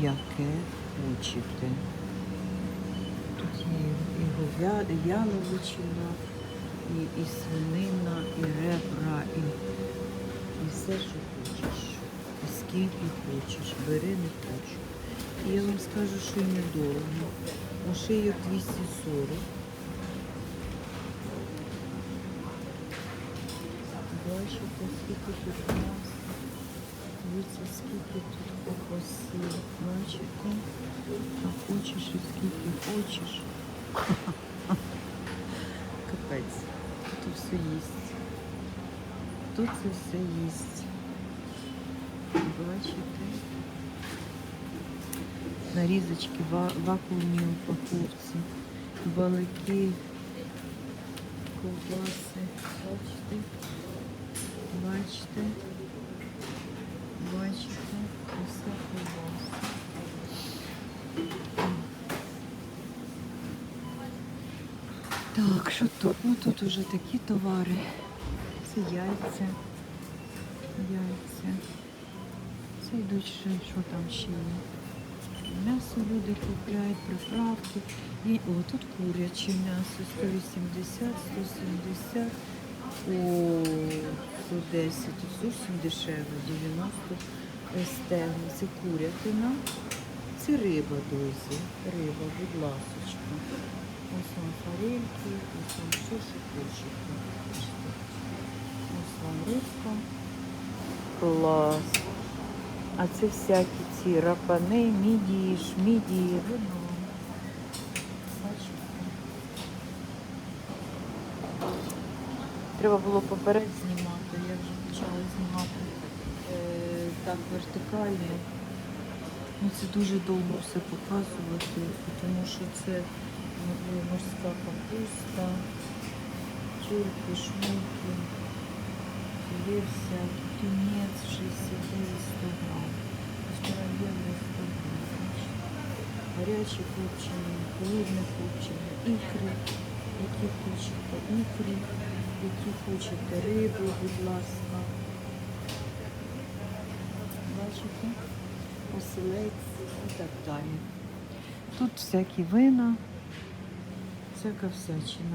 Яке хочете. Тут є і говя, і і, свинина, і ребра, і, і все, що хочеш. І скільки хочеш. Бери, не хочу. І я вам скажу, що недорого. Ошийок 240. Бачите, скільки тут м'яса. Дивіться, скільки тут ковбаси. Бачите? А хочеш і скільки хочеш. Капець. Тут все їсть. Тут це все їсть. Бачите? Нарізочки ва- вакуумні упаковці, балики, ковбаси. Бачите? Бачите? Усе ковбаси. Так, що тут? Ну тут уже такі товари. Це яйця. Яйця. Це йдуть ще, що там ще є. М'ясо люди купляють, приправки. І, о, тут куряче м'ясо 180, 170, о, 110. Тут зовсім дешево, 90 стегна. Це курятина. Це риба, друзі. Риба, будь ласочка. Ось вам форельки, ось вам все, хочете. Ось вам рибка. Клас. А це всякі ці рапани, мідії, шмідії. Треба було поперед знімати, я вже почала знімати е, так вертикально. Ну, це дуже довго все показувати, тому що це ну, морська капуста, тюльки, шмульки, є всякі, тунець 69 100 грам, півтора євро 100 грам. Гарячі копчені, холодне копчені, ікри, які хочете, ікри, які хочете, рибу, будь ласка. Бачите? Оселець і так далі. Тут всякі вина, всяка всячина.